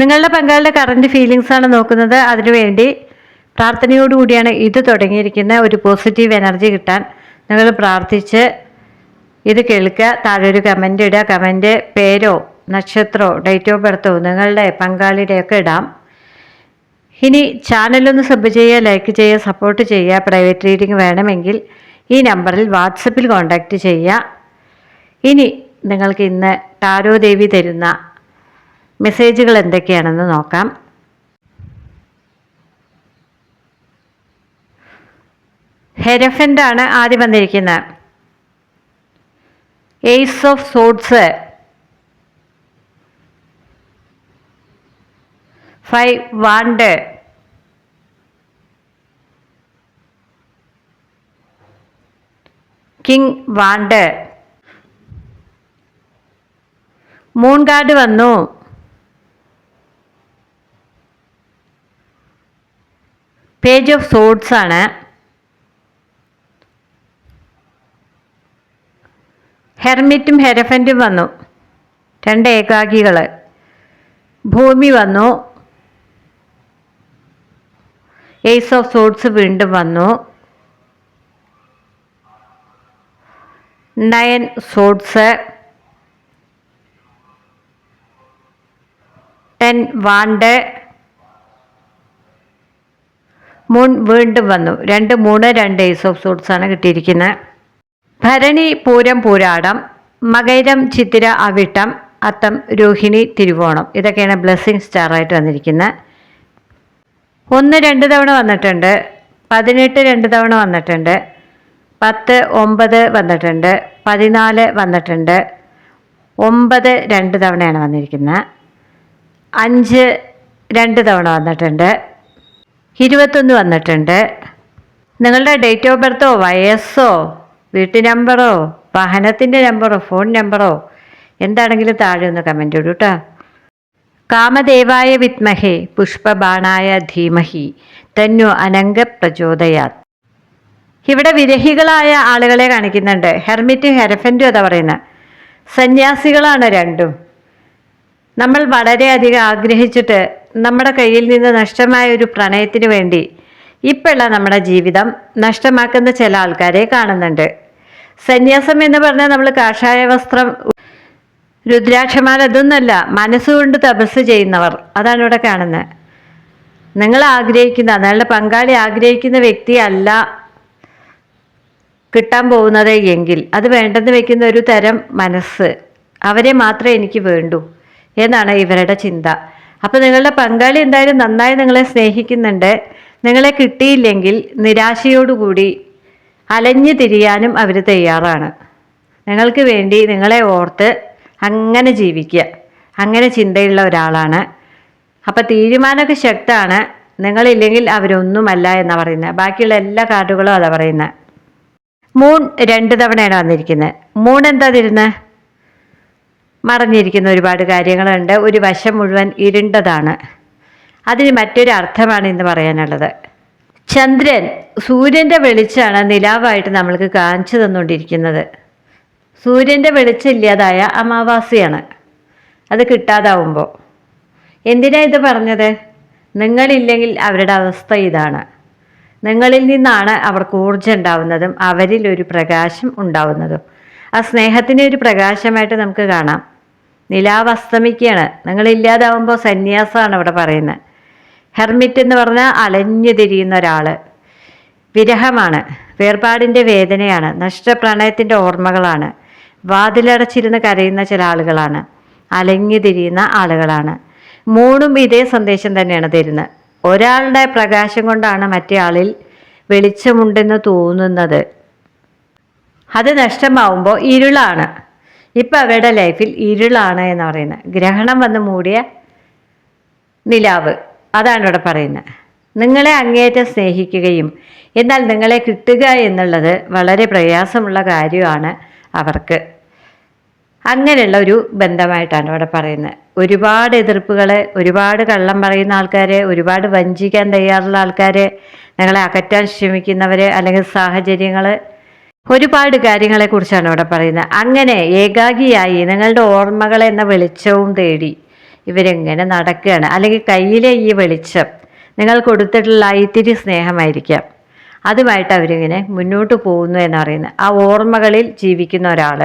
നിങ്ങളുടെ പങ്കാളിയുടെ current feelings ആണ് നോക്കുന്നത്. അതിനുവേണ്ടി പ്രാർത്ഥനയോടുകൂടിയാണ് ഇത് തുടങ്ങിയിരിക്കുന്ന ഒരു പോസിറ്റീവ് എനർജി കിട്ടാൻ നിങ്ങൾ പ്രാർത്ഥിച്ച് ഇത് കേൾക്കുക. താഴെ ഒരു കമന്റ് ഇടുക. കമന്റ് പേരോ നക്ഷത്രമോ ഡേറ്റ് ഓഫ് ബർത്തോ നിങ്ങളുടെ പങ്കാളിയുടെയൊക്കെ ഇടാം. ഇനി ചാനലൊന്ന് സബ് ചെയ്യുക ലൈക്ക് ചെയ്യുക സപ്പോർട്ട് ചെയ്യുക പ്രൈവറ്റ് റീഡിംഗ് വേണമെങ്കിൽ ഈ നമ്പറിൽ വാട്സപ്പിൽ കോൺടാക്റ്റ് ചെയ്യുക. ഇനി നിങ്ങൾക്ക് ഇന്ന് ടാരോ ദേവി തരുന്ന മെസ്സേജുകൾ എന്തൊക്കെയാണെന്ന് നോക്കാം. ഹെരഫന്റ് ആണ് ആദ്യം വന്നിരിക്കുന്നത്. Ace of swords five wand king wand moon card വന്നു. പേജ് ഓഫ് സോഡ്സ് ആണ്. ഹെർമിറ്റും ഹെരഫന്റും വന്നു. രണ്ട് ഏകാഗികൾ ഭൂമി വന്നു. ഏസ് ഓഫ് സോഡ്സ് വീണ്ടും വന്നു. Nine swords ten wand moon വീണ്ടും വന്നു. രണ്ട് മൂന്ന് രണ്ട് ഏസ് ഓഫ് സൂട്ട്സ് ആണ് കിട്ടിയിരിക്കുന്നത്. ഭരണി പൂരം പൂരാടം മകൈരം ചിത്തിര അവിട്ടം അത്തം രോഹിണി തിരുവോണം. ഇതൊക്കെയാണ് ബ്ലെസ്സിങ് സ്റ്റാർ ആയിട്ട് വന്നിരിക്കുന്നത്. ഒന്ന് രണ്ട് തവണ വന്നിട്ടുണ്ട്. പതിനെട്ട് രണ്ട് തവണ വന്നിട്ടുണ്ട്. പത്ത് ഒമ്പത് വന്നിട്ടുണ്ട്. പതിനാല് വന്നിട്ടുണ്ട്. ഒമ്പത് രണ്ട് തവണയാണ് വന്നിരിക്കുന്നത്. അഞ്ച് രണ്ട് തവണ വന്നിട്ടുണ്ട്. ഇരുപത്തൊന്ന് വന്നിട്ടുണ്ട്. നിങ്ങളുടെ ഡേറ്റ് ഓഫ് ബർത്തോ വയസ്സോ വീട്ടു നമ്പറോ വാഹനത്തിന്റെ നമ്പറോ ഫോൺ നമ്പറോ എന്താണെങ്കിലും താഴെ ഒന്ന് കമന്റ് ഇടൂ കേട്ടോ കാമദേവായ വിത്മഹേ പുഷ്പബാണായ ധീമഹി തന്നു അനങ്ക പ്രചോദയാത്. ഇവിടെ വിരഹികളായ ആളുകളെ കാണിക്കുന്നുണ്ട്. ഹെർമിറ്റ് ഹെരഫന്റും അതാ പറയുന്നത് സന്യാസികളാണ് രണ്ടും. നമ്മൾ വളരെയധികം ആഗ്രഹിച്ചിട്ട് നമ്മുടെ കയ്യിൽ നിന്ന് നഷ്ടമായ ഒരു പ്രണയത്തിന് വേണ്ടി ഇപ്പോഴുള്ള നമ്മുടെ ജീവിതം നഷ്ടമാക്കുന്ന ചില ആൾക്കാരെ കാണുന്നുണ്ട്. സന്യാസം എന്ന് പറഞ്ഞാൽ നമ്മൾ കാഷായ വസ്ത്രം രുദ്രാക്ഷമാല ഇതൊന്നുമല്ല മനസ്സുകൊണ്ട് തപസ് ചെയ്യുന്നവർ. അതാണ് ഇവിടെ കാണുന്നത്. നിങ്ങൾ ആഗ്രഹിക്കുന്ന നിങ്ങളുടെ പങ്കാളി ആഗ്രഹിക്കുന്ന വ്യക്തിയല്ല കിട്ടാൻ പോകുന്നത് എങ്കിൽ അത് വേണ്ടെന്ന് വെക്കുന്ന ഒരു തരം മനസ്സ് അവരെ മാത്രമേ എനിക്ക് വേണ്ടൂ എന്നാണ് ഇവരുടെ ചിന്ത. അപ്പോൾ നിങ്ങളുടെ പങ്കാളി എന്തായാലും നന്നായി നിങ്ങളെ സ്നേഹിക്കുന്നുണ്ട്. നിങ്ങളെ കിട്ടിയില്ലെങ്കിൽ നിരാശയോടുകൂടി അലഞ്ഞു തിരിയാനും അവർ തയ്യാറാണ്. നിങ്ങൾക്ക് വേണ്ടി നിങ്ങളെ ഓർത്ത് അങ്ങനെ ജീവിക്കുക. അങ്ങനെ ചിന്തയുള്ള ഒരാളാണ്. അപ്പം തീരുമാനമൊക്കെ ശക്തമാണ്. നിങ്ങളില്ലെങ്കിൽ അവരൊന്നുമല്ല എന്നാണ് പറയുന്നത്. ബാക്കിയുള്ള എല്ലാ കാർഡുകളും അതാ പറയുന്നത്. മൂൺ രണ്ട് തവണയാണ് വന്നിരിക്കുന്നത്. മൂൺ എന്താ തരുന്നത്? മറഞ്ഞിരിക്കുന്ന ഒരുപാട് കാര്യങ്ങളുണ്ട്. ഒരു വശം മുഴുവൻ ഇരുണ്ടതാണ്. അതിന് മറ്റൊരു അർത്ഥമാണ് ഇന്ന് പറയാനുള്ളത്. ചന്ദ്രൻ സൂര്യന്റെ വെളിച്ചമാണ് നിലാവായിട്ട് നമ്മൾക്ക് കാണിച്ചു തന്നുകൊണ്ടിരിക്കുന്നത്. സൂര്യന്റെ വെളിച്ചം ഇല്ലാതായ അമാവാസിയാണ്. അത് കിട്ടാതാവുമ്പോൾ എന്തിനാ ഇത് പറഞ്ഞത്? നിങ്ങളില്ലെങ്കിൽ അവരുടെ അവസ്ഥ ഇതാണ്. നിങ്ങളിൽ നിന്നാണ് അവർക്ക് ഊർജം ഉണ്ടാവുന്നതും അവരിൽ ഒരു പ്രകാശം ഉണ്ടാവുന്നതും. ആ സ്നേഹത്തിനെ ഒരു പ്രകാശമായിട്ട് നമുക്ക് കാണാം. നിലാവ് അസ്തമിക്കുകയാണ്. നിങ്ങളില്ലാതാവുമ്പോൾ സന്യാസമാണ് ഇവിടെ പറയുന്നത്. ഹെർമിറ്റ് എന്ന് പറഞ്ഞാൽ അലഞ്ഞു തിരിയുന്ന ഒരാൾ. വിരഹമാണ്. വേർപാടിന്റെ വേദനയാണ്. നഷ്ടപ്രണയത്തിന്റെ ഓർമ്മകളാണ്. വാതിലടച്ചിരുന്ന് കരയുന്ന ചില ആളുകളാണ്. അലഞ്ഞു തിരിയുന്ന ആളുകളാണ്. മൂന്നും ഇതേ സന്ദേശം തന്നെയാണ് തരുന്നത്. ഒരാളുടെ പ്രകാശം കൊണ്ടാണ് മറ്റേ ആളിൽ വെളിച്ചമുണ്ടെന്ന് തോന്നുന്നത്. അത് നഷ്ടമാവുമ്പോൾ ഇരുളാണ്. ഇപ്പം അവരുടെ ലൈഫിൽ ഇരുളാണ് എന്ന് പറയുന്നത്. ഗ്രഹണം വന്ന് മൂടിയ നിലാവ്. അതാണ് ഇവിടെ പറയുന്നത്. നിങ്ങളെ അങ്ങേയറ്റം സ്നേഹിക്കുകയും എന്നാൽ നിങ്ങളെ കിട്ടുക എന്നുള്ളത് വളരെ പ്രയാസമുള്ള കാര്യമാണ് അവർക്ക്. അങ്ങനെയുള്ള ഒരു ബന്ധമായിട്ടാണ് ഇവിടെ പറയുന്നത്. ഒരുപാട് എതിർപ്പുകൾ ഒരുപാട് കള്ളം പറയുന്ന ആൾക്കാരെ ഒരുപാട് വഞ്ചിക്കാൻ തയ്യാറുള്ള ആൾക്കാർ നിങ്ങളെ അകറ്റാൻ ശ്രമിക്കുന്നവർ അല്ലെങ്കിൽ സാഹചര്യങ്ങൾ ഒരുപാട് കാര്യങ്ങളെക്കുറിച്ചാണ് ഇവിടെ പറയുന്നത്. അങ്ങനെ ഏകാഗിയായി നിങ്ങളുടെ ഓർമ്മകൾ എന്ന വെളിച്ചവും തേടി ഇവരെങ്ങനെ നടക്കുകയാണ്? അല്ലെങ്കിൽ കയ്യിലെ ഈ വെളിച്ചം നിങ്ങൾ കൊടുത്തിട്ടുള്ള ഇത്തിരി സ്നേഹമായിരിക്കാം. അതുമായിട്ട് അവരിങ്ങനെ മുന്നോട്ട് പോകുന്നു എന്നറിയുന്നത് ആ ഓർമ്മകളിൽ ജീവിക്കുന്ന ഒരാൾ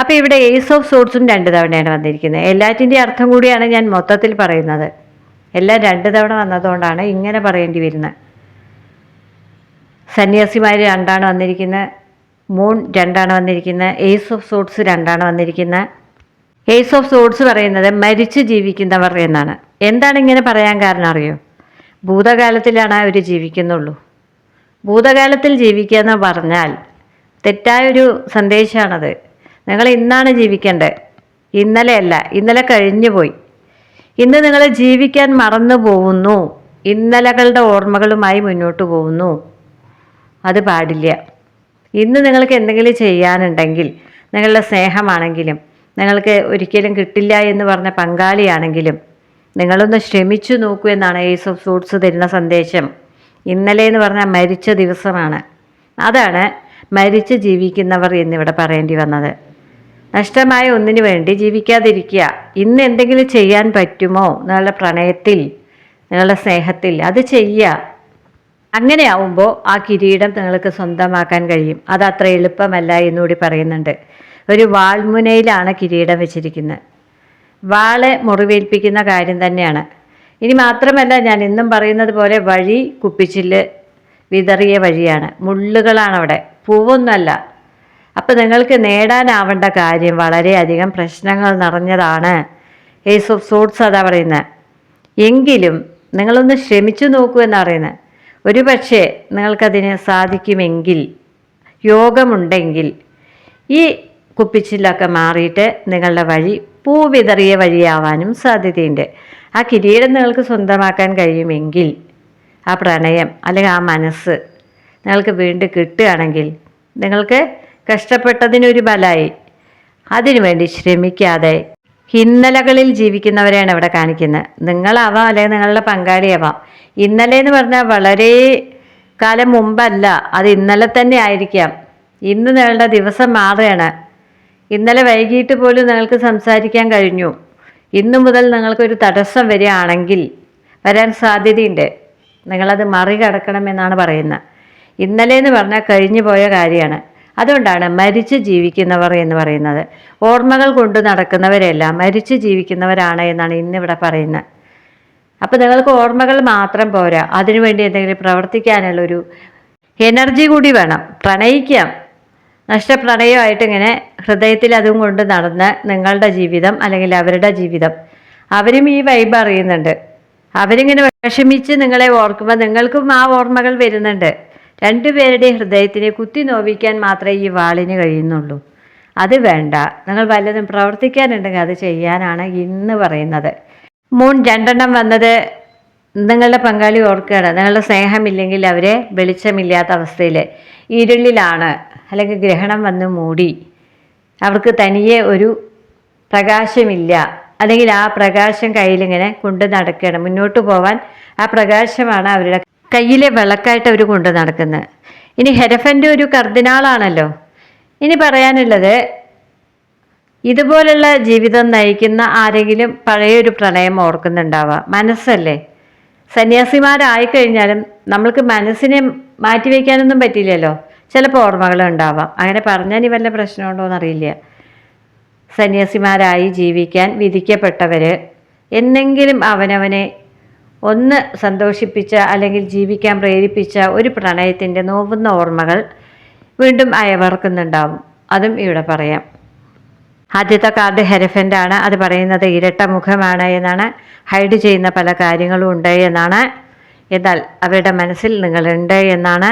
അപ്പോൾ ഇവിടെ ഏസ് ഓഫ് സോട്സും രണ്ട് തവണയാണ് വന്നിരിക്കുന്നത്. എല്ലാറ്റിന്റെ അർത്ഥം കൂടിയാണ് ഞാൻ മൊത്തത്തിൽ പറയുന്നത്. എല്ലാം രണ്ട് തവണ വന്നതുകൊണ്ടാണ് ഇങ്ങനെ പറയേണ്ടി വരുന്നത്. സന്യാസിമാർ രണ്ടാണ് വന്നിരിക്കുന്നത് മൂൺ രണ്ടാണ് വന്നിരിക്കുന്നത് ഏസ് ഓഫ് സോട്ട്സ് രണ്ടാണ് വന്നിരിക്കുന്നത് ഏസ് ഓഫ് സോട്ട്സ് പറയുന്നത് മരിച്ച് ജീവിക്കുന്നവർ എന്നാണ്. എന്താണ് ഇങ്ങനെ പറയാൻ കാരണം അറിയോ? ഭൂതകാലത്തിലാണ് അവർ ജീവിക്കുന്നുള്ളൂ. ഭൂതകാലത്തിൽ ജീവിക്കുക എന്ന് പറഞ്ഞാൽ തെറ്റായൊരു സന്ദേശമാണത് നിങ്ങൾ ഇന്നാണ് ജീവിക്കേണ്ടത് ഇന്നലെയല്ല ഇന്നലെ കഴിഞ്ഞു പോയി. ഇന്ന് നിങ്ങൾ ജീവിക്കാൻ മറന്നു പോകുന്നു. ഇന്നലകളുടെ ഓർമ്മകളുമായി മുന്നോട്ട് പോകുന്നു. അത് പാടില്ല. ഇന്ന് നിങ്ങൾക്ക് എന്തെങ്കിലും ചെയ്യാനുണ്ടെങ്കിൽ നിങ്ങളുടെ സ്നേഹമാണെങ്കിലും നിങ്ങൾക്ക് ഒരിക്കലും കിട്ടില്ല എന്ന് പറഞ്ഞ പങ്കാളിയാണെങ്കിലും നിങ്ങളൊന്ന് ശ്രമിച്ചു നോക്കൂ എന്നാണ് ഏസ് ഓഫ് തരുന്ന സന്ദേശം. ഇന്നലെ എന്ന് പറഞ്ഞാൽ മരിച്ച ദിവസമാണ്. അതാണ് മരിച്ച് ജീവിക്കുന്നവർ എന്നിവിടെ പറയേണ്ടി വന്നത്. നഷ്ടമായ ഒന്നിനു വേണ്ടി ജീവിക്കാതിരിക്കുക. ഇന്ന് എന്തെങ്കിലും ചെയ്യാൻ പറ്റുമോ? നിങ്ങളുടെ പ്രണയത്തിൽ നിങ്ങളുടെ സ്നേഹത്തിൽ. അത് ചെയ്യുക അങ്ങനെ ആവുമ്പോൾ ആ കിരീടം നിങ്ങൾക്ക് സ്വന്തമാക്കാൻ കഴിയും. അത് അത്ര എളുപ്പമല്ല എന്നുകൂടി പറയുന്നുണ്ട്. ഒരു വാൾമുനയിലാണ് കിരീടം വെച്ചിരിക്കുന്നത്. വാളെ മുറിവേൽപ്പിക്കുന്ന കാര്യം തന്നെയാണ്. ഇനി മാത്രമല്ല ഞാൻ ഇന്നും പറയുന്നത് പോലെ വഴി കുപ്പിച്ചിൽ വിതറിയ വഴിയാണ്. മുള്ളുകളാണ് അവിടെ പൂവൊന്നുമല്ല. അപ്പോൾ നിങ്ങൾക്ക് നേടാനാവേണ്ട കാര്യം വളരെയധികം പ്രശ്നങ്ങൾ നിറഞ്ഞതാണ്. ഏസ് ഓഫ് സോട്ട്സ് അതാ പറയുന്നത്. എങ്കിലും നിങ്ങളൊന്ന് ശ്രമിച്ചു നോക്കൂ എന്നാണ് പറയുന്നത്. ഒരു പക്ഷേ നിങ്ങൾക്കതിന് സാധിക്കുമെങ്കിൽ യോഗമുണ്ടെങ്കിൽ ഈ കുപ്പിച്ചിലൊക്കെ മാറിയിട്ട് നിങ്ങളുടെ വഴി പൂ വിതറിയ വഴിയാവാനും സാധ്യതയുണ്ട്. ആ കിരീടം നിങ്ങൾക്ക് സ്വന്തമാക്കാൻ കഴിയുമെങ്കിൽ ആ പ്രണയം അല്ലെങ്കിൽ ആ മനസ്സ് നിങ്ങൾക്ക് വീണ്ടും കിട്ടുകയാണെങ്കിൽ നിങ്ങൾക്ക് കഷ്ടപ്പെട്ടതിനൊരു ബലായി. അതിനുവേണ്ടി ശ്രമിക്കാതെ ഇന്നലകളിൽ ജീവിക്കുന്നവരെയാണ് ഇവിടെ കാണിക്കുന്നത്. നിങ്ങളാവാം അല്ലെങ്കിൽ നിങ്ങളുടെ പങ്കാളിയാവാം. ഇന്നലെ എന്ന് പറഞ്ഞാൽ വളരെ കാലം മുമ്പല്ല അത് ഇന്നലെ തന്നെ ആയിരിക്കാം. ഇന്ന് നിങ്ങളുടെ ദിവസം മാറുകയാണ്. ഇന്നലെ വൈകിട്ട് പോലും നിങ്ങൾക്ക് സംസാരിക്കാൻ കഴിഞ്ഞു. ഇന്നു മുതൽ നിങ്ങൾക്കൊരു തടസ്സം വരികയാണെങ്കിൽ വരാൻ സാധ്യതയുണ്ട്. നിങ്ങളത് മറികടക്കണമെന്നാണ് പറയുന്നത്. ഇന്നലെ എന്ന് പറഞ്ഞാൽ കഴിഞ്ഞു പോയ കാര്യമാണ്. അതുകൊണ്ടാണ് മരിച്ച് ജീവിക്കുന്നവർ എന്ന് പറയുന്നത്. ഓർമ്മകൾ കൊണ്ട് നടക്കുന്നവരെല്ലാം മരിച്ച് ജീവിക്കുന്നവരാണ് എന്നാണ് ഇന്നിവിടെ പറയുന്നത്. അപ്പോൾ നിങ്ങൾക്ക് ഓർമ്മകൾ മാത്രം പോരാ. അതിനുവേണ്ടി എന്തെങ്കിലും പ്രവർത്തിക്കാനുള്ളൊരു എനർജി കൂടി വേണം. പ്രണയിക്കാം. നഷ്ടപ്രണയമായിട്ട് ഇങ്ങനെ ഹൃദയത്തിൽ അതും കൊണ്ട് നടന്ന് നിങ്ങളുടെ ജീവിതം അല്ലെങ്കിൽ അവരുടെ ജീവിതം. അവരും ഈ വൈബ് അറിയുന്നുണ്ട്. അവരിങ്ങനെ വിഷമിച്ച് നിങ്ങളെ ഓർക്കുമ്പോൾ നിങ്ങൾക്കും ആ ഓർമ്മകൾ വരുന്നുണ്ട്. രണ്ടുപേരുടെ ഹൃദയത്തിനെ കുത്തി നോവിക്കാൻ മാത്രമേ ഈ വാളിന് കഴിയുന്നുള്ളൂ. അത് വേണ്ട. നിങ്ങൾ വല്ലതും പ്രവർത്തിക്കാനുണ്ടെങ്കിൽ അത് ചെയ്യാനാണ് ഇന്ന് പറയുന്നത്. മൂൺ രണ്ടെണ്ണം വന്നത് നിങ്ങളുടെ പങ്കാളി ഓർക്കുകയാണ്. നിങ്ങളുടെ സ്നേഹമില്ലെങ്കിൽ അവരെ വെളിച്ചമില്ലാത്ത അവസ്ഥയിൽ ഇരുളിലാണ് അല്ലെങ്കിൽ ഗ്രഹണം വന്ന് മൂടി. അവർക്ക് തനിയെ ഒരു പ്രകാശമില്ല. അല്ലെങ്കിൽ ആ പ്രകാശം കയ്യിലിങ്ങനെ കൊണ്ട് നടക്കുകയാണ്. മുന്നോട്ട് പോവാൻ ആ പ്രകാശമാണ് അവരുടെ കയ്യിലെ വിളക്കായിട്ട് അവർ കൊണ്ട് നടക്കുന്നത്. ഇനി ഹെരഫന്റെ ഒരു കർദിനാളാണല്ലോ ഇനി പറയാനുള്ളത് ഇതുപോലുള്ള ജീവിതം നയിക്കുന്ന ആരെങ്കിലും പഴയൊരു പ്രണയം ഓർക്കുന്നുണ്ടാവുക മനസ്സല്ലേ? സന്യാസിമാരായി കഴിഞ്ഞാലും നമ്മൾക്ക് മനസ്സിനെ മാറ്റിവെക്കാനൊന്നും പറ്റില്ലല്ലോ. ചിലപ്പോൾ ഓർമ്മകൾ ഉണ്ടാവാം. അങ്ങനെ പറഞ്ഞാൽ ഇനി വല്ല പ്രശ്നമുണ്ടോ എന്നറിയില്ല. സന്യാസിമാരായി ജീവിക്കാൻ വിധിക്കപ്പെട്ടവർ എന്നെങ്കിലും അവനവനെ ഒന്ന് സന്തോഷിപ്പിച്ച അല്ലെങ്കിൽ ജീവിക്കാൻ പ്രേരിപ്പിച്ച ഒരു പ്രണയത്തിന്റെ നോവുന്ന ഓർമ്മകൾ വീണ്ടും അയവർക്കുന്നുണ്ടാവും. അതും ഇവിടെ പറയാം. ആദ്യത്തെ കാർഡ് ഹെരഫന്റ് ആണ്. അത് പറയുന്നത് ഇരട്ട മുഖമാണ് എന്നാണ്. ഹൈഡ് ചെയ്യുന്ന പല കാര്യങ്ങളും ഉണ്ട് എന്നാണ്. എന്നാൽ അവരുടെ മനസ്സിൽ നിങ്ങളുണ്ട് എന്നാണ്.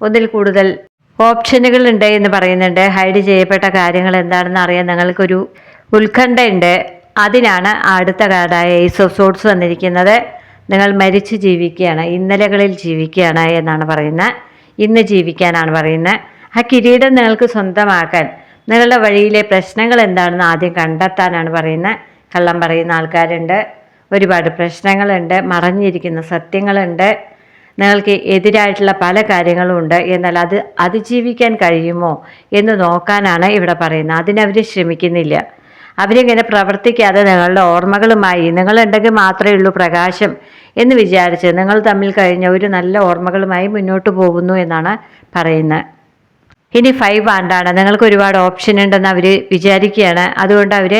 ഒന്നിൽ കൂടുതൽ ഓപ്ഷനുകൾ ഉണ്ട് എന്ന് പറയുന്നുണ്ട്. ഹൈഡ് ചെയ്യപ്പെട്ട കാര്യങ്ങൾ എന്താണെന്ന് അറിയാൻ നിങ്ങൾക്കൊരു ഉത്കണ്ഠയുണ്ട് അതിനാണ് അടുത്ത കാർഡായ ഏസ് ഓഫ് സോട്ട്സ് വന്നിരിക്കുന്നത്. നിങ്ങൾ മരിച്ചു ജീവിക്കുകയാണ്. ഇന്നലകളിൽ ജീവിക്കുകയാണ് എന്നാണ് പറയുന്നത്. ഇന്ന് ജീവിക്കാനാണ് പറയുന്നത്. ആ കിരീടം നിങ്ങൾക്ക് സ്വന്തമാക്കാൻ നിങ്ങളുടെ വഴിയിലെ പ്രശ്നങ്ങൾ എന്താണെന്ന് ആദ്യം കണ്ടെത്താനാണ് പറയുന്നത് കള്ളം പറയുന്ന ആൾക്കാരുണ്ട്. ഒരുപാട് പ്രശ്നങ്ങളുണ്ട്. മറഞ്ഞിരിക്കുന്ന സത്യങ്ങളുണ്ട്. നിങ്ങൾക്ക് എതിരായിട്ടുള്ള പല കാര്യങ്ങളും ഉണ്ട്. എന്നാൽ അത് അതിജീവിക്കാൻ കഴിയുമോ എന്ന് നോക്കാനാണ് ഇവിടെ പറയുന്നത് അതിനവർ ശ്രമിക്കുന്നില്ല. അവരിങ്ങനെ പ്രവർത്തിക്കാതെ നിങ്ങളുടെ ഓർമ്മകളുമായി നിങ്ങളുണ്ടെങ്കിൽ മാത്രമേ ഉള്ളൂ പ്രകാശം എന്ന് വിചാരിച്ച് നിങ്ങൾ തമ്മിൽ കഴിഞ്ഞ ഒരു നല്ല ഓർമ്മകളുമായി മുന്നോട്ട് പോകുന്നു എന്നാണ് പറയുന്നത് ഇനി ഫൈവ് ആണ്ടാണ്. നിങ്ങൾക്ക് ഒരുപാട് ഓപ്ഷൻ ഉണ്ടെന്ന് അവർ വിചാരിക്കുകയാണ്. അതുകൊണ്ട് അവർ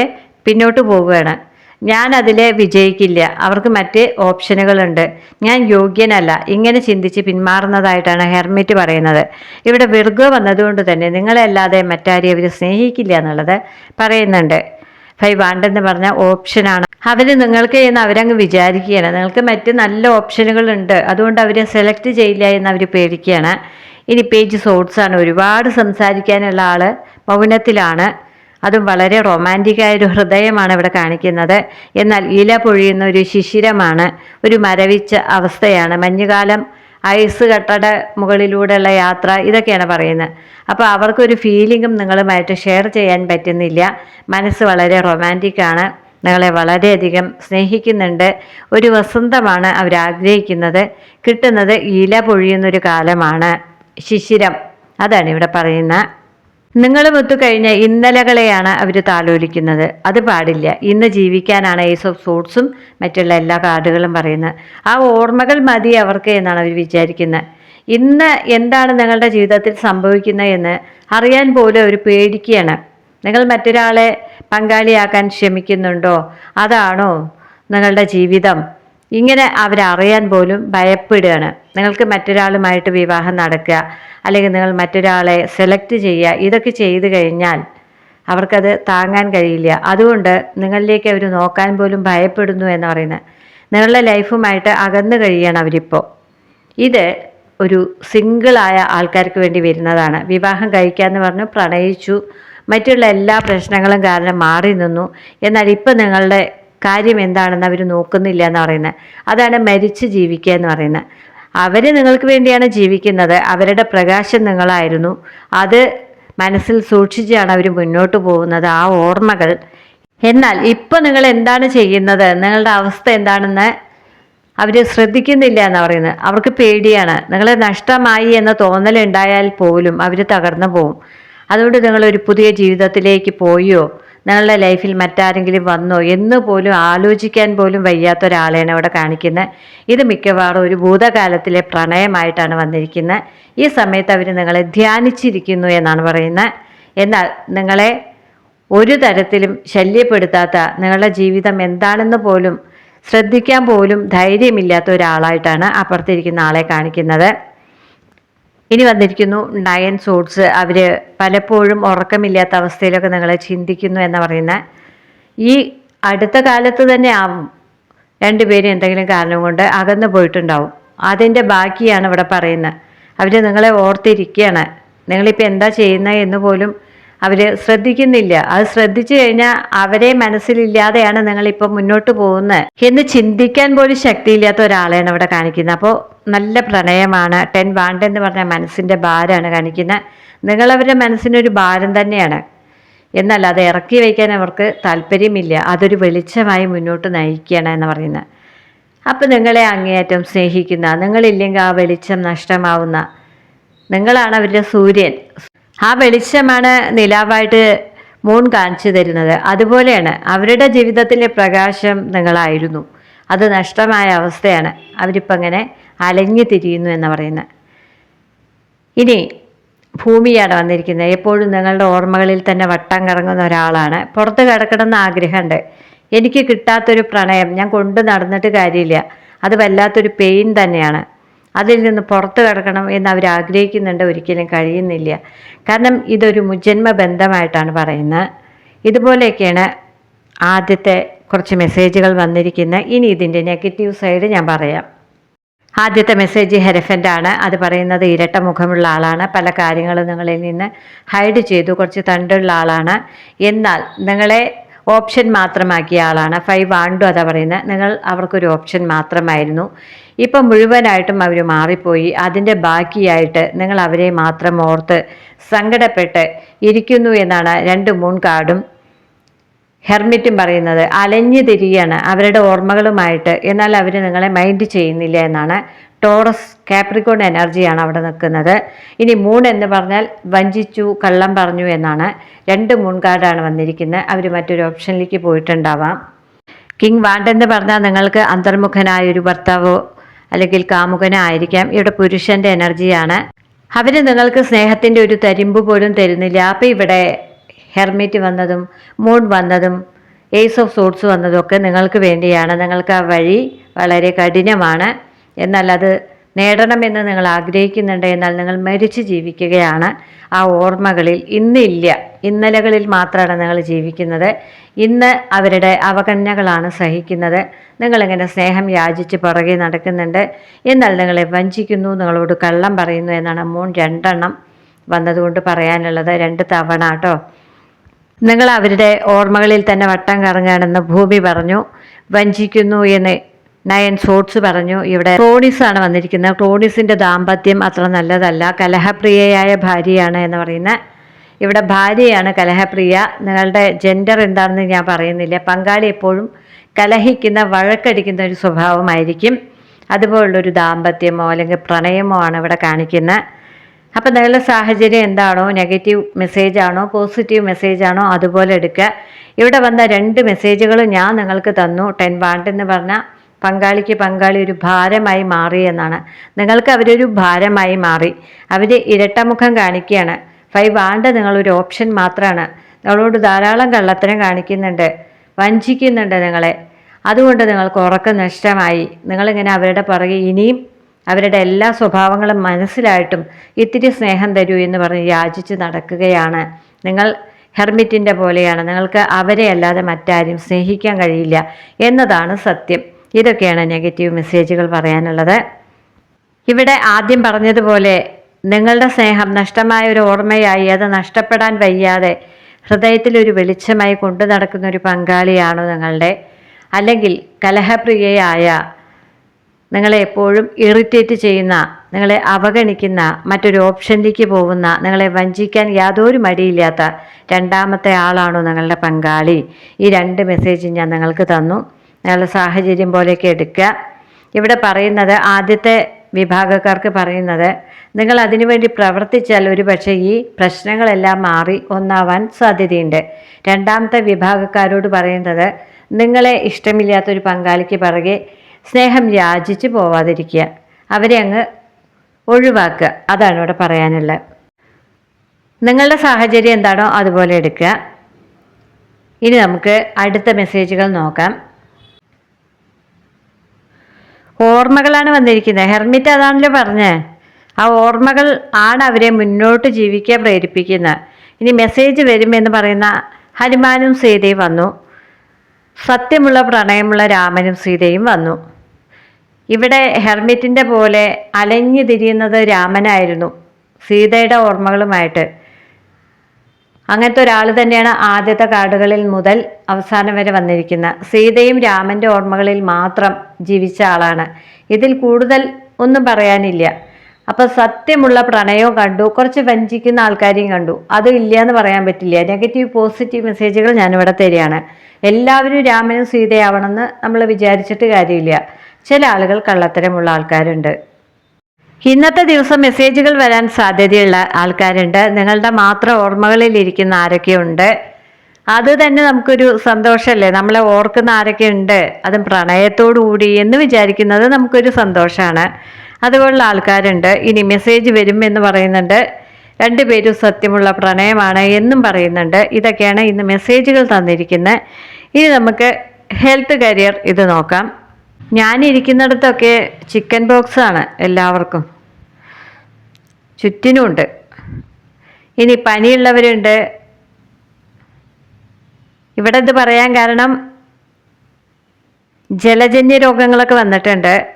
പിന്നോട്ട് പോവുകയാണ്. ഞാൻ അതിൽ വിജയിക്കില്ല. അവർക്ക് മറ്റ് ഓപ്ഷനുകളുണ്ട് ഞാൻ യോഗ്യനല്ല. ഇങ്ങനെ ചിന്തിച്ച് പിന്മാറുന്നതായിട്ടാണ് ഹെർമിറ്റ് പറയുന്നത്. ഇവിടെ വിർഗോ വന്നതുകൊണ്ട് തന്നെ നിങ്ങളല്ലാതെ മറ്റാരെയും അവർ സ്നേഹിക്കില്ല എന്നുള്ളത് പറയുന്നുണ്ട്. ഫൈവ് ആണ്ടെന്ന് പറഞ്ഞ ഓപ്ഷനാണ് അവർ നിങ്ങൾക്ക് എന്ന് അവരങ്ങ് വിചാരിക്കുകയാണ്. നിങ്ങൾക്ക് മറ്റ് നല്ല ഓപ്ഷനുകളുണ്ട് അതുകൊണ്ട് അവർ സെലക്ട് ചെയ്യില്ല എന്ന് അവർ പേടിക്കുകയാണ്. ഇനി പേജ് സോട്ട്സാണ് ഒരുപാട് സംസാരിക്കാനുള്ള ആൾ മൗനത്തിലാണ്. അതും വളരെ റൊമാന്റിക്കായ ഒരു ഹൃദയമാണ് ഇവിടെ കാണിക്കുന്നത്. എന്നാൽ ഇല പൊഴിയുന്ന ഒരു ശിശിരമാണ്. ഒരു മരവിച്ച അവസ്ഥയാണ്. മഞ്ഞുകാലം ഐസ് കട്ടട മുകളിലൂടെയുള്ള യാത്ര ഇതൊക്കെയാണ് പറയുന്നത്. അപ്പോൾ അവർക്കൊരു ഫീലിങ്ങും നിങ്ങളുമായിട്ട് ഷെയർ ചെയ്യാൻ പറ്റുന്നില്ല. മനസ്സ് വളരെ റൊമാന്റിക്കാണ്. നിങ്ങളെ വളരെയധികം സ്നേഹിക്കുന്നുണ്ട്. ഒരു വസന്തമാണ് അവർ ആഗ്രഹിക്കുന്നത് കിട്ടുന്നത് ഇല പൊഴിയുന്നൊരു കാലമാണ്. ശിശിരം. അതാണ് ഇവിടെ പറയുന്ന. നിങ്ങൾ മുത്തു കഴിഞ്ഞ ഇന്നലകളെയാണ് അവർ താലോലിക്കുന്നത്. അത് പാടില്ല. ഇന്ന് ജീവിക്കാനാണ് ഏസ് ഓഫ് സോട്ട്സും മറ്റുള്ള എല്ലാ കാർഡുകളും പറയുന്നത്. ആ ഓർമ്മകൾ മതി അവർക്ക് എന്നാണ് അവർ വിചാരിക്കുന്നത്. ഇന്ന് എന്താണ് നിങ്ങളുടെ ജീവിതത്തിൽ സംഭവിക്കുന്നത് എന്ന് അറിയാൻ പോലും അവർ പേടിക്കുകയാണ്. നിങ്ങൾ മറ്റൊരാളെ പങ്കാളിയാക്കാൻ ശ്രമിക്കുന്നുണ്ടോ? അതാണോ നിങ്ങളുടെ ജീവിതം? ഇങ്ങനെ അവരറിയാൻ പോലും ഭയപ്പെടുകയാണ്. നിങ്ങൾക്ക് മറ്റൊരാളുമായിട്ട് വിവാഹം നടക്കുക അല്ലെങ്കിൽ നിങ്ങൾ മറ്റൊരാളെ സെലക്ട് ചെയ്യുക ഇതൊക്കെ ചെയ്തു കഴിഞ്ഞാൽ അവർക്കത് താങ്ങാൻ കഴിയില്ല. അതുകൊണ്ട് നിങ്ങളിലേക്ക് അവർ നോക്കാൻ പോലും ഭയപ്പെടുന്നു എന്ന് പറയുന്നത്. നിങ്ങളുടെ ലൈഫുമായിട്ട് അകന്നു കഴിയാണ് അവരിപ്പോൾ ഇത് ഒരു സിംഗിളായ ആൾക്കാർക്ക് വേണ്ടി വരുന്നതാണ്. വിവാഹം കഴിക്കാമെന്ന് പറഞ്ഞ് പ്രണയിച്ചു. മറ്റുള്ള എല്ലാ പ്രശ്നങ്ങളും കാരണം മാറി നിന്നു. എന്നാൽ ഇപ്പം നിങ്ങളുടെ കാര്യം എന്താണെന്ന് അവർ നോക്കുന്നില്ല എന്ന് പറയുന്നത് അതാണ് മരിച്ച് ജീവിക്കുക എന്ന് പറയുന്നത് അവർ നിങ്ങൾക്ക് വേണ്ടിയാണ് ജീവിക്കുന്നത്. അവരുടെ പ്രകാശം നിങ്ങളായിരുന്നു. അത് മനസ്സിൽ സൂക്ഷിച്ചാണ് അവർ മുന്നോട്ട് പോകുന്നത്. ആ ഓർമ്മകൾ. എന്നാൽ ഇപ്പം നിങ്ങൾ എന്താണ് ചെയ്യുന്നത്? നിങ്ങളുടെ അവസ്ഥ എന്താണെന്ന് അവർ ശ്രദ്ധിക്കുന്നില്ല എന്ന് പറയുന്നത് അവർക്ക് പേടിയാണ്. നിങ്ങളെ നഷ്ടമായി എന്ന തോന്നലുണ്ടായാൽ പോലും അവർ തകർന്നു പോകും അതുകൊണ്ട് ഒരു പുതിയ ജീവിതത്തിലേക്ക് പോയോ? നിങ്ങളുടെ ലൈഫിൽ മറ്റാരെങ്കിലും വന്നോ എന്ന് പോലും ആലോചിക്കാൻ പോലും വയ്യാത്ത ഒരാളെയാണ് അവിടെ കാണിക്കുന്നത്. ഇത് മിക്കവാറും ഒരു ഭൂതകാലത്തിലെ പ്രണയമായിട്ടാണ് വന്നിരിക്കുന്നത്. ഈ സമയത്ത് അവർ നിങ്ങളെ ധ്യാനിച്ചിരിക്കുന്നു എന്നാണ് പറയുന്നത്. എന്നാൽ നിങ്ങളെ ഒരു തരത്തിലും ശല്യപ്പെടുത്താത്ത നിങ്ങളുടെ ജീവിതം എന്താണെന്ന് പോലും ശ്രദ്ധിക്കാൻ പോലും ധൈര്യമില്ലാത്ത ഒരാളായിട്ടാണ് അപ്പുറത്തിരിക്കുന്ന ആളെ കാണിക്കുന്നത്. ഇനി വന്നിരിക്കുന്നു നയൻ സോഡ്സ് അവർ പലപ്പോഴും ഉറക്കമില്ലാത്ത അവസ്ഥയിലൊക്കെ നിങ്ങളെ ചിന്തിക്കുന്നു എന്ന് പറയുന്ന ഈ അടുത്ത കാലത്ത് തന്നെ ആവും. രണ്ടുപേരും എന്തെങ്കിലും കാരണം കൊണ്ട് അകന്നു പോയിട്ടുണ്ടാവും. അതിന്റെ ബാക്കിയാണ് ഇവിടെ പറയുന്നത്. അവർ നിങ്ങളെ ഓർത്തിരിക്കുകയാണ്. നിങ്ങളിപ്പോൾ എന്താ ചെയ്യുന്നത് എന്ന് പോലും അവർ ശ്രദ്ധിക്കുന്നില്ല. അത് ശ്രദ്ധിച്ചു കഴിഞ്ഞാൽ അവരെ മനസ്സിലില്ലാതെയാണ് നിങ്ങളിപ്പോൾ മുന്നോട്ട് പോകുന്നത് എന്ന് ചിന്തിക്കാൻ പോലും ശക്തിയില്ലാത്ത ഒരാളെയാണ് അവിടെ കാണിക്കുന്നത്. അപ്പോൾ നല്ല പ്രണയമാണ്. ടെൻ വാണ്ട് എന്ന് പറഞ്ഞ മനസ്സിന്റെ ഭാരമാണ് കാണിക്കുന്നത്. നിങ്ങളവരുടെ മനസ്സിനൊരു ഭാരം തന്നെയാണ്. എന്നാൽ അത് ഇറക്കി വയ്ക്കാൻ അവർക്ക് താല്പര്യമില്ല. അതൊരു വെളിച്ചമായി മുന്നോട്ട് നയിക്കുകയാണ് എന്ന് പറയുന്നത്. അപ്പം നിങ്ങളെ അങ്ങേയറ്റം സ്നേഹിക്കുന്ന നിങ്ങളില്ലെങ്കിൽ ആ വെളിച്ചം നഷ്ടമാവുന്ന നിങ്ങളാണ് അവരുടെ സൂര്യൻ. ആ വെളിച്ചമാണ് നിലാവായിട്ട് മൂൺ കാണിച്ചു തരുന്നത്. അതുപോലെയാണ് അവരുടെ ജീവിതത്തിലെ പ്രകാശം നിങ്ങളായിരുന്നു. അത് നഷ്ടമായ അവസ്ഥയാണ്. അവരിപ്പോൾ അങ്ങനെ അലഞ്ഞു തിരിയുന്നു എന്ന് പറയുന്നത്. ഇനി ഭൂമിയാണ് വന്നിരിക്കുന്നത്. എപ്പോഴും നിങ്ങളുടെ ഓർമ്മകളിൽ തന്നെ വട്ടം കറങ്ങുന്ന ഒരാളാണ്. പുറത്ത് കിടക്കണമെന്ന് ആഗ്രഹമുണ്ട്. എനിക്ക് കിട്ടാത്തൊരു പ്രണയം. ഞാൻ കൊണ്ടു നടന്നിട്ട് കാര്യമില്ല. അത് വല്ലാത്തൊരു പെയിൻ തന്നെയാണ്. അതിൽ നിന്ന് പുറത്തു കിടക്കണം എന്ന് അവർ ആഗ്രഹിക്കുന്നുണ്ട്. ഒരിക്കലും കഴിയുന്നില്ല. കാരണം ഇതൊരു മുജന്മ ബന്ധമായിട്ടാണ് പറയുന്നത്. ഇതുപോലെയൊക്കെയാണ് ആദ്യത്തെ കുറച്ച് മെസ്സേജുകൾ വന്നിരിക്കുന്നത് ഇനി ഇതിന്റെ നെഗറ്റീവ് സൈഡ് ഞാൻ പറയാം. ആദ്യത്തെ മെസ്സേജ് ഹെരഫന്റ് ആണ് അത് പറയുന്നത് ഇരട്ട മുഖമുള്ള ആളാണ്. പല കാര്യങ്ങളും നിങ്ങളിൽ നിന്ന് ഹൈഡ് ചെയ്തു. കുറച്ച് തണ്ടുള്ള ആളാണ്. എന്നാൽ നിങ്ങളെ ഓപ്ഷൻ മാത്രമാക്കിയ ആളാണ്. ഫൈവ് ആണ്ടു അതാ പറയുന്നത്. നിങ്ങൾ അവർക്കൊരു ഓപ്ഷൻ മാത്രമായിരുന്നു. ഇപ്പം മുഴുവനായിട്ടും അവർ മാറിപ്പോയി. അതിന്റെ ബാക്കിയായിട്ട് നിങ്ങൾ അവരെ മാത്രം ഓർത്ത് സങ്കടപ്പെട്ട് ഇരിക്കുന്നു എന്നാണ് രണ്ട് മൂൺ കാർഡും ഹെർമിറ്റും പറയുന്നത്. അലഞ്ഞു തിരിയാണ് അവരുടെ ഓർമ്മകളുമായിട്ട്. എന്നാൽ അവർ നിങ്ങളെ മൈൻഡ് ചെയ്യുന്നില്ല എന്നാണ് ടോറസ് കാപ്രിക്കോൺ എനർജിയാണ് അവിടെ നിൽക്കുന്നത്. ഇനി മൂൺ എന്ന് പറഞ്ഞാൽ വഞ്ചിച്ചു കള്ളം പറഞ്ഞു എന്നാണ് രണ്ട് മൂൺ കാർഡാണ് വന്നിരിക്കുന്നത്. അവർ മറ്റൊരു ഓപ്ഷനിലേക്ക് പോയിട്ടുണ്ടാവാം. കിങ് വാണ്ടെന്ന് പറഞ്ഞാൽ നിങ്ങൾക്ക് അന്തർമുഖനായ ഒരു ഭർത്താവോ അല്ലെങ്കിൽ കാമുകനായിരിക്കാം. ഇവിടെ പുരുഷന്റെ എനർജിയാണ്. അവർ നിങ്ങൾക്ക് സ്നേഹത്തിന്റെ ഒരു തരിമ്പ് പോലും തരുന്നില്ല. അപ്പം ഇവിടെ ഹെർമിറ്റ് വന്നതും മൂൺ വന്നതും ഏസ് ഓഫ് സോട്സ് വന്നതും ഒക്കെ നിങ്ങൾക്ക് വേണ്ടിയാണ്. നിങ്ങൾക്ക് ആ വഴി വളരെ കഠിനമാണ്. എന്നാൽ അത് നേടണമെന്ന് നിങ്ങൾ ആഗ്രഹിക്കുന്നുണ്ട് എന്നാൽ നിങ്ങൾ മരിച്ച് ജീവിക്കുകയാണ്. ആ ഓർമ്മകളിൽ ഇന്നില്ല. ഇന്നലകളിൽ മാത്രമാണ് നിങ്ങൾ ജീവിക്കുന്നത്. ഇന്ന് അവരുടെ അവഗണനകളാണ് സഹിക്കുന്നത്. നിങ്ങളിങ്ങനെ സ്നേഹം യാചിച്ച് പുറകെ നടക്കുന്നുണ്ട്. എന്നാൽ നിങ്ങളെ വഞ്ചിക്കുന്നു. നിങ്ങളോട് കള്ളം പറയുന്നു എന്നാണ് മൂൺ രണ്ടെണ്ണം വന്നതുകൊണ്ട് പറയാനുള്ളത്. രണ്ട് തവണ കേട്ടോ. നിങ്ങൾ അവരുടെ ഓർമ്മകളിൽ തന്നെ വട്ടം കറങ്ങുകയാണെന്ന് ഭൂമി പറഞ്ഞു. വഞ്ചിക്കുന്നു എന്ന് നയൻ സോട്സ് പറഞ്ഞു ഇവിടെ ക്രോണിസ് ആണ് വന്നിരിക്കുന്നത്. ക്രോണിസിന്റെ ദാമ്പത്യം അത്ര നല്ലതല്ല. കലഹപ്രിയയായ ഭാര്യയാണ് എന്ന് പറയുന്ന ഇവിടെ ഭാര്യയാണ് കലഹപ്രിയ. നിങ്ങളുടെ ജെൻഡർ എന്താണെന്ന് ഞാൻ പറയുന്നില്ല. പങ്കാളി എപ്പോഴും കലഹിക്കുന്ന വഴക്കടിക്കുന്ന ഒരു സ്വഭാവമായിരിക്കും. അതുപോലുള്ളൊരു ദാമ്പത്യമോ അല്ലെങ്കിൽ പ്രണയമോ ആണ് ഇവിടെ കാണിക്കുന്നത്. അപ്പം നിങ്ങളുടെ സാഹചര്യം എന്താണോ? നെഗറ്റീവ് മെസ്സേജ് ആണോ? പോസിറ്റീവ് മെസ്സേജ് ആണോ? അതുപോലെ എടുക്കുക. ഇവിടെ വന്ന രണ്ട് മെസ്സേജുകളും ഞാൻ നിങ്ങൾക്ക് തന്നു. ടെൻ വാണ്ട് എന്ന് പറഞ്ഞാൽ പങ്കാളിക്ക് പങ്കാളി ഒരു ഭാരമായി മാറി എന്നാണ്. നിങ്ങൾക്ക് അവരൊരു ഭാരമായി മാറി. അവർ ഇരട്ടമുഖം കാണിക്കുകയാണ്. ഫൈവ് വാണ്ട് നിങ്ങളൊരു ഓപ്ഷൻ മാത്രമാണ് നിങ്ങളോട് ധാരാളം കള്ളത്തരം കാണിക്കുന്നുണ്ട്. വഞ്ചിക്കുന്നുണ്ട് നിങ്ങളെ. അതുകൊണ്ട് നിങ്ങൾക്ക് ഉറക്കം നഷ്ടമായി. നിങ്ങളിങ്ങനെ അവരുടെ പുറകെ ഇനിയും അവരുടെ എല്ലാ സ്വഭാവങ്ങളും മനസ്സിലായിട്ടും ഇത്തിരി സ്നേഹം തരൂ എന്ന് പറഞ്ഞ് യാചിച്ച് നടക്കുകയാണ്. നിങ്ങൾ ഹെർമിറ്റിന്റെ പോലെയാണ്. നിങ്ങൾക്ക് അവരെ അല്ലാതെ മറ്റാരും സ്നേഹിക്കാൻ കഴിയില്ല എന്നതാണ് സത്യം. ഇതൊക്കെയാണ് നെഗറ്റീവ് മെസ്സേജുകൾ പറയാനുള്ളത്. ഇവിടെ ആദ്യം പറഞ്ഞതുപോലെ നിങ്ങളുടെ സ്നേഹം നഷ്ടമായ ഒരു ഓർമ്മയായി അത് നഷ്ടപ്പെടാൻ വയ്യാതെ ഹൃദയത്തിൽ ഒരു വെളിച്ചമായി കൊണ്ടു നടക്കുന്ന ഒരു പങ്കാളിയാണോ നിങ്ങളുടെ? അല്ലെങ്കിൽ കലഹപ്രിയയായ നിങ്ങളെ എപ്പോഴും ഇറിറ്റേറ്റ് ചെയ്യുന്ന നിങ്ങളെ അവഗണിക്കുന്ന മറ്റൊരു ഓപ്ഷനിലേക്ക് പോകുന്ന നിങ്ങളെ വഞ്ചിക്കാൻ യാതൊരു മടിയില്ലാത്ത രണ്ടാമത്തെ ആളാണോ നിങ്ങളുടെ പങ്കാളി? ഈ രണ്ട് മെസ്സേജ് ഞാൻ നിങ്ങൾക്ക് തന്നു. നിങ്ങളുടെ സാഹചര്യം പോലെയൊക്കെ എടുക്കുക. ഇവിടെ പറയുന്നത് ആദ്യത്തെ വിഭാഗക്കാർക്ക് പറയുന്നത് നിങ്ങൾ അതിനുവേണ്ടി പ്രവർത്തിച്ചാൽ ഒരു പക്ഷേ ഈ പ്രശ്നങ്ങളെല്ലാം മാറി ഒന്നാവാൻ സാധ്യതയുണ്ട്. രണ്ടാമത്തെ വിഭാഗക്കാരോട് പറയുന്നത് നിങ്ങളെ ഇഷ്ടമില്ലാത്തൊരു പങ്കാളിക്ക് പറകെ സ്നേഹം യാചിച്ച് പോവാതിരിക്കുക. അവരെ അങ്ങ് ഒഴിവാക്കുക. അതാണ് ഇവിടെ പറയാനുള്ളത്. നിങ്ങളുടെ സാഹചര്യം എന്താണോ അതുപോലെ എടുക്കുക. ഇനി നമുക്ക് അടുത്ത മെസ്സേജുകൾ നോക്കാം. ഓർമ്മകളാണ് വന്നിരിക്കുന്നത്. ഹെർമിറ്റ് അതാണല്ലോ പറഞ്ഞേ. ആ ഓർമ്മകൾ ആണ് അവരെ മുന്നോട്ട് ജീവിക്കാൻ പ്രേരിപ്പിക്കുന്നത്. ഇനി മെസ്സേജ് വരുമെന്ന് പറയുന്ന ഹനുമാനും സീതയും വന്നു. സത്യമുള്ള പ്രണയമുള്ള രാമനും സീതയും വന്നു. ഇവിടെ ഹെർമിറ്റിന്റെ പോലെ അലഞ്ഞു തിരിയുന്നത് രാമനായിരുന്നു. സീതയുടെ ഓർമ്മകളുമായിട്ട്. അങ്ങനത്തെ ഒരാൾ തന്നെയാണ് ആദ്യത്തെ കാടുകളിൽ മുതൽ അവസാനം വരെ വന്നിരിക്കുന്ന. സീതയും രാമന്റെ ഓർമ്മകളിൽ മാത്രം ജീവിച്ച ആളാണ്. ഇതിൽ കൂടുതൽ ഒന്നും പറയാനില്ല. അപ്പോൾ സത്യമുള്ള പ്രണയവും കണ്ടു കുറച്ച് വഞ്ചിക്കുന്ന ആൾക്കാരെയും കണ്ടു. അത് ഇല്ല എന്ന് പറയാൻ പറ്റില്ല. നെഗറ്റീവ് പോസിറ്റീവ് മെസ്സേജുകൾ ഞാനിവിടെ തരികയാണ്. എല്ലാവരും രാമനും സീതയാവണമെന്ന് നമ്മൾ വിചാരിച്ചിട്ട് കാര്യമില്ല. ചില ആളുകൾ കള്ളത്തരമുള്ള ആൾക്കാരുണ്ട്. ഇന്നത്തെ ദിവസം മെസ്സേജുകൾ വരാൻ സാധ്യതയുള്ള ആൾക്കാരുണ്ട്. നിങ്ങളുടെ മാത്രം ഓർമ്മകളിൽ ഇരിക്കുന്ന ആരൊക്കെയുണ്ട് അത് തന്നെ നമുക്കൊരു സന്തോഷമല്ലേ? നമ്മളെ ഓർക്കുന്ന ആരൊക്കെ ഉണ്ട്? അതും പ്രണയത്തോടുകൂടി എന്ന് വിചാരിക്കുന്നത് നമുക്കൊരു സന്തോഷമാണ്. അതുപോലുള്ള ആൾക്കാരുണ്ട്. ഇനി മെസ്സേജ് വരും എന്ന് പറയുന്നുണ്ട്. രണ്ടുപേരും സത്യമുള്ള പ്രണയമാണ് എന്നും പറയുന്നുണ്ട്. ഇതൊക്കെയാണ് ഇന്ന് മെസ്സേജുകൾ തന്നിരിക്കുന്നത്. ഇനി നമുക്ക് ഹെൽത്ത് കരിയർ ഇത് നോക്കാം. ഞാനിരിക്കുന്നിടത്തൊക്കെ ചിക്കൻ ബോക്സ് ആണ് എല്ലാവർക്കും. ചുറ്റിനുമുണ്ട്. ഇനി പനിയുള്ളവരുണ്ട്. ഇവിടെ ഇത് പറയാൻ കാരണം ജലജന്യ രോഗങ്ങളൊക്കെ വന്നിട്ടുണ്ട്.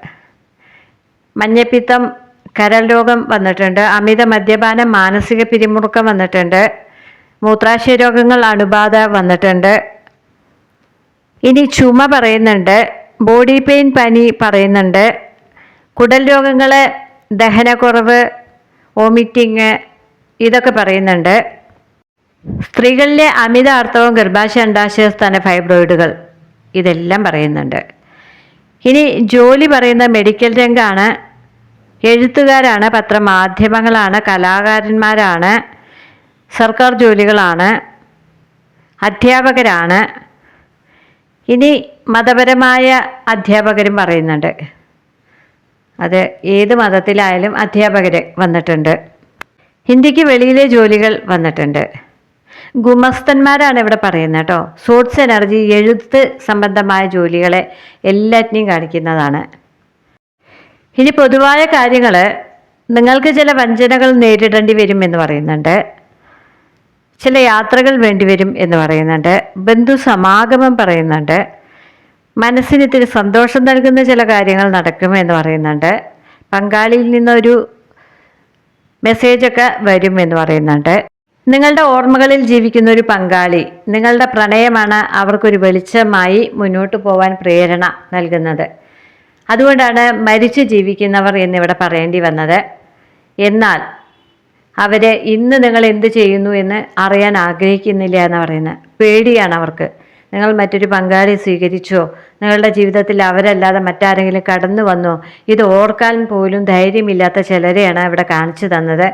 മഞ്ഞപ്പിത്തം കരൾ രോഗം വന്നിട്ടുണ്ട്. അമിത മദ്യപാനം മാനസിക പിരിമുറുക്കം വന്നിട്ടുണ്ട്. മൂത്രാശയ രോഗങ്ങൾ അണുബാധ വന്നിട്ടുണ്ട്. ഇനി ചുമ പറയുന്നുണ്ട്. ബോഡി പെയിൻ പനി പറയുന്നുണ്ട്. കുടൽ രോഗങ്ങൾ ദഹനക്കുറവ് വോമിറ്റിങ് ഇതൊക്കെ പറയുന്നുണ്ട്. സ്ത്രീകളിലെ അമിത അർത്ഥവും ഗർഭാശയ അണ്ടാശയ സ്ഥാന ഫൈബ്രോയിഡുകൾ ഇതെല്ലാം പറയുന്നുണ്ട്. ഇനി ജോലി പറയുന്ന മെഡിക്കൽ രംഗമാണ് എഴുത്തുകാരാണ് പത്രമാധ്യമങ്ങളാണ് കലാകാരന്മാരാണ് സർക്കാർ ജോലികളാണ് അധ്യാപകരാണ്. ഇനി മതപരമായ അധ്യാപകരും പറയുന്നുണ്ട്. അത് ഏത് മതത്തിലായാലും അധ്യാപകർ വന്നിട്ടുണ്ട്. ഹിന്ദിക്ക് വെളിയിലെ ജോലികൾ വന്നിട്ടുണ്ട്. ഗുമസ്തന്മാരാണ് ഇവിടെ പറയുന്നത് കേട്ടോ. സോട്സ് എനർജി എഴുത്ത് സംബന്ധമായ ജോലികളെ എല്ലാറ്റിനെയും കാണിക്കുന്നതാണ്. ഇനി പൊതുവായ കാര്യങ്ങൾ നിങ്ങൾക്ക് ചില വഞ്ചനകൾ നേരിടേണ്ടി വരും എന്ന് പറയുന്നുണ്ട്. ചില യാത്രകൾ വേണ്ടിവരും എന്ന് പറയുന്നുണ്ട്. ബന്ധു സമാഗമം പറയുന്നുണ്ട്. മനസ്സിന് ഇത്തിരി സന്തോഷം നൽകുന്ന ചില കാര്യങ്ങൾ നടക്കും എന്ന് പറയുന്നുണ്ട്. പങ്കാളിയിൽ നിന്നൊരു മെസ്സേജൊക്കെ വരും എന്ന് പറയുന്നുണ്ട്. നിങ്ങളുടെ ഓർമ്മകളിൽ ജീവിക്കുന്ന ഒരു പങ്കാളി നിങ്ങളുടെ പ്രണയമാണ് അവർക്കൊരു വെളിച്ചമായി മുന്നോട്ട് പോകാൻ പ്രേരണ നൽകുന്നത്. അതുകൊണ്ടാണ് മരിച്ചു ജീവിക്കുന്നവർ എന്നിവിടെ പറയേണ്ടി വന്നത്. എന്നാൽ അവരെ ഇന്ന് നിങ്ങൾ എന്ത് ചെയ്യുന്നു എന്ന് അറിയാൻ ആഗ്രഹിക്കുന്നില്ല എന്ന് പറയുന്നത് പേടിയാണ് അവർക്ക്. നിങ്ങൾ മറ്റൊരു പങ്കാളി സ്വീകരിച്ചോ? നിങ്ങളുടെ ജീവിതത്തിൽ അവരല്ലാതെ മറ്റാരെങ്കിലും കടന്നു വന്നോ? ഇത് ഓർക്കാൻ പോലും ധൈര്യമില്ലാത്ത ചിലരെയാണ് ഇവിടെ കാണിച്ചു തന്നത്.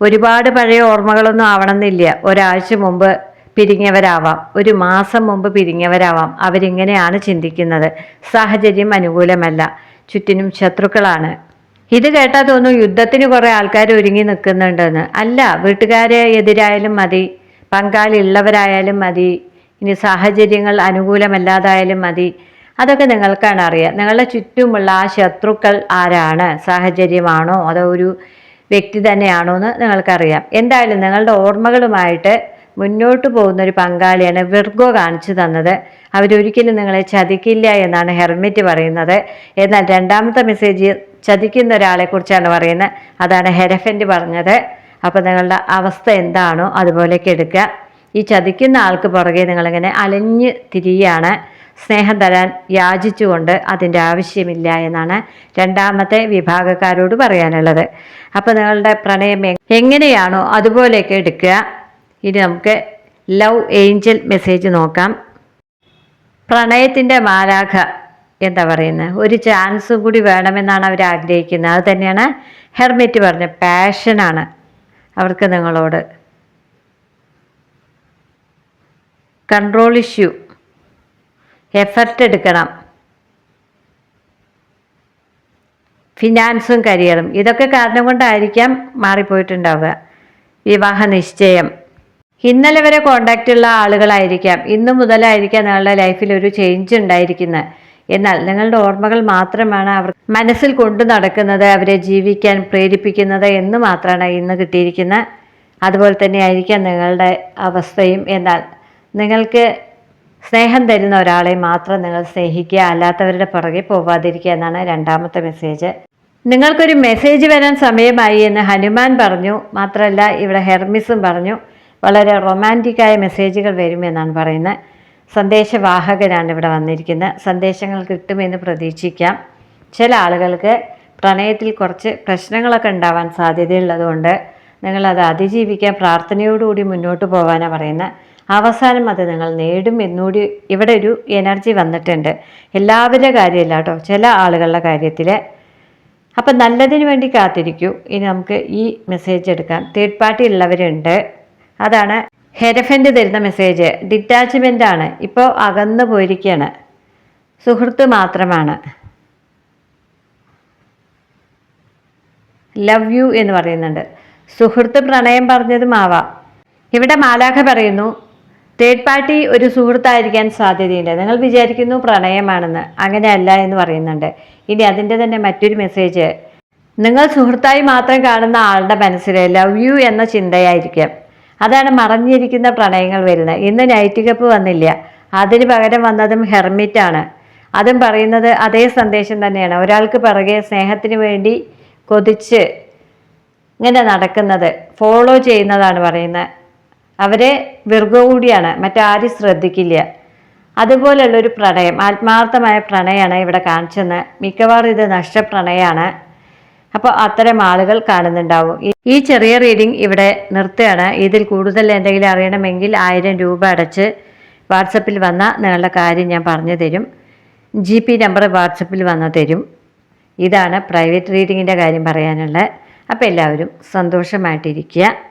ഒരുപാട് പഴയ ഓർമ്മകളൊന്നും ആവണമെന്നില്ല. ഒരാഴ്ച മുമ്പ് പിരിഞ്ഞവരാവാം. ഒരു മാസം മുമ്പ് പിരിഞ്ഞവരാവാം. അവരിങ്ങനെയാണ് ചിന്തിക്കുന്നത്. സാഹചര്യം അനുകൂലമല്ല. ചുറ്റിനും ശത്രുക്കളാണ്. ഇത് കേട്ടാൽ തോന്നും യുദ്ധത്തിന് കുറേ ആൾക്കാർ ഒരുങ്ങി നിൽക്കുന്നുണ്ടെന്ന് അല്ല വീട്ടുകാരെ എതിരായാലും മതി പങ്കാളി ഉള്ളവരായാലും മതി ഇനി സാഹചര്യങ്ങൾ അനുകൂലമല്ലാതായാലും മതി. അതൊക്കെ നിങ്ങൾക്കാണ് അറിയാം. നിങ്ങളുടെ ചുറ്റുമുള്ള ആ ശത്രുക്കൾ ആരാണ്? സാഹചര്യമാണോ? അതോ ഒരു വ്യക്തി തന്നെയാണോ എന്ന് നിങ്ങൾക്കറിയാം. എന്തായാലും നിങ്ങളുടെ ഓർമ്മകളുമായിട്ട് മുന്നോട്ട് പോകുന്ന ഒരു പങ്കാളിയാണ് വിർഗോ കാണിച്ചു തന്നത്. അവരൊരിക്കലും നിങ്ങളെ ചതിക്കില്ല എന്നാണ് ഹെർമിറ്റ് പറയുന്നത്. എന്നാൽ രണ്ടാമത്തെ മെസ്സേജ് ചതിക്കുന്ന ഒരാളെ കുറിച്ചാണ് പറയുന്നത്. അതാണ് ഹെരഫന്റ് പറഞ്ഞത്. അപ്പോൾ നിങ്ങളുടെ അവസ്ഥ എന്താണോ അതുപോലെയൊക്കെ എടുക്കുക. ഈ ചതിക്കുന്ന ആൾക്ക് പുറകെ നിങ്ങളിങ്ങനെ അലഞ്ഞ് തിരിയാണ് സ്നേഹം തരാൻ യാചിച്ചുകൊണ്ട് അതിന്റെ ആവശ്യമില്ല എന്നാണ് രണ്ടാമത്തെ വിഭാഗക്കാരോട് പറയാനുള്ളത്. അപ്പോൾ നിങ്ങളുടെ പ്രണയം എങ്ങനെയാണോ അതുപോലെയൊക്കെ എടുക്കുക. ഇനി നമുക്ക് ലവ് ഏഞ്ചൽ മെസ്സേജ് നോക്കാം. പ്രണയത്തിന്റെ മാലാഖ എന്താ പറയുന്നത് ഒരു ചാൻസും കൂടി വേണമെന്നാണ് അവർ ആഗ്രഹിക്കുന്നത്. അത് തന്നെയാണ് ഹെർമിറ്റ് പറഞ്ഞ പാഷനാണ് അവർക്ക് നിങ്ങളോട്. കൺട്രോൾ ഇഷ്യൂ എഫർട്ട് എടുക്കണം. ഫിനാൻസും കരിയറും ഇതൊക്കെ കാരണം കൊണ്ടായിരിക്കാം മാറിപ്പോയിട്ടുണ്ടാവുക. വിവാഹ നിശ്ചയം. ഇന്നലെ വരെ കോണ്ടാക്റ്റ് ഉള്ള ആളുകളായിരിക്കാം. ഇന്നു മുതലായിരിക്കാം നിങ്ങളുടെ ലൈഫിൽ ഒരു ചേഞ്ച് ഉണ്ടായിരിക്കുന്നത്. എന്നാൽ നിങ്ങളുടെ ഓർമ്മകൾ മാത്രമാണ് അവർ മനസ്സിൽ കൊണ്ടു നടക്കുന്നത് അവരെ ജീവിക്കാൻ പ്രേരിപ്പിക്കുന്നത് എന്ന് മാത്രമാണ് ഇന്ന് കിട്ടിയിരിക്കുന്നത് അതുപോലെ തന്നെ ആയിരിക്കാം നിങ്ങളുടെ അവസ്ഥയും. എന്നാൽ നിങ്ങൾക്ക് സ്നേഹം തരുന്ന ഒരാളെ മാത്രം നിങ്ങൾ സ്നേഹിക്കുക അല്ലാത്തവരുടെ പുറകെ പോവാതിരിക്കുക എന്നാണ് രണ്ടാമത്തെ മെസ്സേജ് നിങ്ങൾക്കൊരു മെസ്സേജ് വരാൻ സമയമായി എന്ന് ഹനുമാൻ പറഞ്ഞു. മാത്രമല്ല ഇവിടെ ഹെർമിസും പറഞ്ഞു. വളരെ റൊമാന്റിക്കായ മെസ്സേജുകൾ വരുമെന്നാണ് പറയുന്നത്. സന്ദേശവാഹകനാണ് ഇവിടെ വന്നിരിക്കുന്നത്. സന്ദേശങ്ങൾ കിട്ടുമെന്ന് പ്രതീക്ഷിക്കാം. ചില ആളുകൾക്ക് പ്രണയത്തിൽ കുറച്ച് പ്രശ്നങ്ങളൊക്കെ ഉണ്ടാവാൻ സാധ്യതയുള്ളതുകൊണ്ട് നിങ്ങളത് അതിജീവിക്കാൻ പ്രാർത്ഥനയോടുകൂടി മുന്നോട്ട് പോകാനാണ് പറയുന്നത്. അവസാനം അത് നിങ്ങൾ നേടും എന്നുകൂടി ഇവിടെ ഒരു എനർജി വന്നിട്ടുണ്ട്. എല്ലാവരുടെ കാര്യമില്ല കേട്ടോ ചില ആളുകളുടെ കാര്യത്തിൽ അപ്പം നല്ലതിന് വേണ്ടി കാത്തിരിക്കൂ. ഇനി നമുക്ക് ഈ മെസ്സേജ് എടുക്കാം. തേർഡ് പാർട്ടി ഉള്ളവരുണ്ട്. അതാണ് ഹെരഫന്റ് തരുന്ന മെസ്സേജ് ഡിറ്റാച്ച്മെന്റ് ആണ് ഇപ്പോൾ അകന്നു പോയിരിക്കുകയാണ് സുഹൃത്ത് മാത്രമാണ്. ലവ് യു എന്ന് പറയുന്നുണ്ട്. സുഹൃത്ത് പ്രണയം പറഞ്ഞതും ആവാം. ഇവിടെ മാലാഖ പറയുന്നു തേർഡ് പാർട്ടി ഒരു സുഹൃത്തായിരിക്കാൻ സാധ്യതയുണ്ട്. നിങ്ങൾ വിചാരിക്കുന്നു പ്രണയമാണെന്ന്. അങ്ങനെയല്ല എന്ന് പറയുന്നുണ്ട്. ഇനി അതിന്റെ തന്നെ മറ്റൊരു മെസ്സേജ് നിങ്ങൾ സുഹൃത്തായി മാത്രം കാണുന്ന ആളുടെ മനസ്സിൽ ലവ് യു എന്ന ചിന്തയായിരിക്കും. അതാണ് മറഞ്ഞിരിക്കുന്ന പ്രണയങ്ങൾ വരുന്നത്. ഇന്ന് നൈറ്റ് കപ്പ് വന്നില്ല. അതിന് പകരം വന്നതും ഹെർമിറ്റാണ് അതും പറയുന്നത് അതേ സന്ദേശം തന്നെയാണ്. ഒരാൾക്ക് പിറകെ സ്നേഹത്തിന് വേണ്ടി കൊതിച്ച് ഇങ്ങനെ നടക്കുന്നത് ഫോളോ ചെയ്യുന്നതാണ് പറയുന്നത്. അവരെ വിർഗോ കൂടിയാണ്. മറ്റാരും ശ്രദ്ധിക്കില്ല. അതുപോലെയുള്ളൊരു പ്രണയം ആത്മാർത്ഥമായ പ്രണയമാണ് ഇവിടെ കാണിച്ചെന്ന്. മിക്കവാറും ഇത് നഷ്ടപ്രണയമാണ്. അപ്പോൾ അത്തരം ആളുകൾ കാണുന്നുണ്ടാവും. ഈ- ചെറിയ റീഡിംഗ് ഇവിടെ നിർത്തുകയാണ്. ഇതിൽ കൂടുതൽ എന്തെങ്കിലും അറിയണമെങ്കിൽ ആയിരം രൂപ അടച്ച് വാട്സപ്പിൽ വന്ന നിങ്ങളുടെ കാര്യം ഞാൻ പറഞ്ഞു തരും. ജി പി നമ്പർ വാട്സപ്പിൽ വന്ന് തരും. ഇതാണ് പ്രൈവറ്റ് റീഡിങ്ങിന്റെ കാര്യം പറയാനുള്ളത്. അപ്പോൾ എല്ലാവരും സന്തോഷമായിട്ടിരിക്കുക.